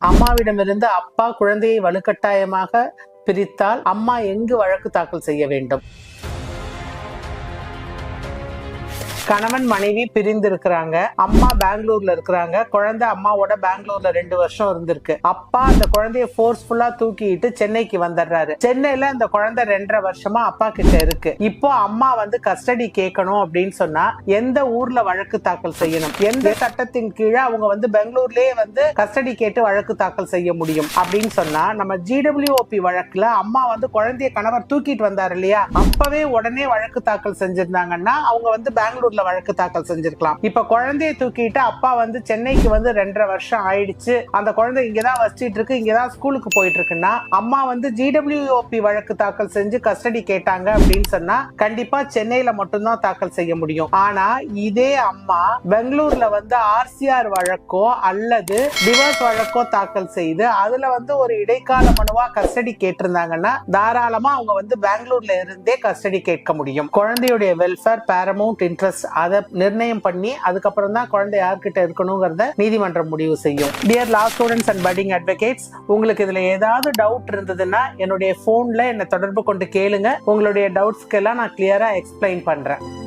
அம்மாவிடமிருந்து அப்பா குழந்தையை வலுக்கட்டாயமாக பிரித்தால் அம்மா எங்கு வழக்கு தாக்கல் செய்ய வேண்டும்? கணவன் மனைவி பிரிந்து இருக்கிறாங்க அம்மா பெங்களூர்ல இருக்கிறாங்க. குழந்தை அம்மாவோட பெங்களூர்ல ரெண்டு வருஷம் இருந்திருக்கு. அப்பா அந்த குழந்தைய போர்ஸ்ஃபுல்லா தூக்கிட்டு சென்னைக்கு வந்துடுறாரு. சென்னையில அந்த குழந்தை ரெண்டரை வருஷமா அப்பா கிட்ட இருக்கு. இப்போ அம்மா வந்து கஸ்டடி கேட்கணும் அப்படின்னு சொன்னா எந்த ஊர்ல வழக்கு தாக்கல் செய்யணும்? எந்த சட்டத்தின் கீழே அவங்க வந்து பெங்களூர்லயே வந்து கஸ்டடி கேட்டு வழக்கு தாக்கல் செய்ய முடியும்? அப்படின்னு சொன்னா நம்ம ஜிடபிள்யூஓபி வழக்குல அம்மா வந்து குழந்தைய கணவர் தூக்கிட்டு வந்தாரு இல்லையா? அப்பவே உடனே வழக்கு தாக்கல் செஞ்சிருந்தாங்கன்னா அவங்க வந்து பெங்களூர் ஊர்ல வழக்கு தாக்கல் செஞ்சிருக்கலாம். இப்ப குழந்தைய தூக்கிட்டு அப்பா வந்து சென்னைக்கு வந்து ரெண்டரை வருஷம் ஆயிடுச்சு. அந்த குழந்தை இங்கதான் வச்சிட்டு இருக்கு இங்கதான் ஸ்கூலுக்கு போயிட்டு இருக்குன்னா அம்மா வந்து ஜிடபிள்யூஓபி வழக்கு தாக்கல் செஞ்சு கஸ்டடி கேட்டாங்க அப்படின்னு சொன்னா கண்டிப்பா சென்னையில மட்டும்தான் தாக்கல் செய்ய முடியும். ஆனா இதே அம்மா பெங்களூர்ல வந்து ஆர்சிஆர் வழக்கோ அல்லது டிவோர்ஸ் வழக்கோ தாக்கல் செய்து அதுல வந்து ஒரு இடைக்கால மனுவா கஸ்டடி கேட்டிருந்தாங்கன்னா தாராளமா அவங்க வந்து பெங்களூர்ல இருந்தே கஸ்டடி கேட்க முடியும். குழந்தையுடைய வெல்ஃபேர் பேரமௌண்ட் இன்ட்ரெஸ்ட் அதை நிர்ணயம் பண்ணி அதுக்கப்புறம் தான் குழந்தை யார்கிட்ட இருக்கணுங்கிறத நீதிமன்றம் முடிவு செய்யும். Dear law students and budding advocates உங்களுக்கு இதுல ஏதாவது டவுட் இருந்ததுன்னா என்னுடைய போன்ல என்னை தொடர்பு கொண்டு கேளுங்க. உங்களுடைய டவுட்ஸ்க்கெல்லாம் நான் கிளியரா எக்ஸ்பிளைன் பண்றேன்.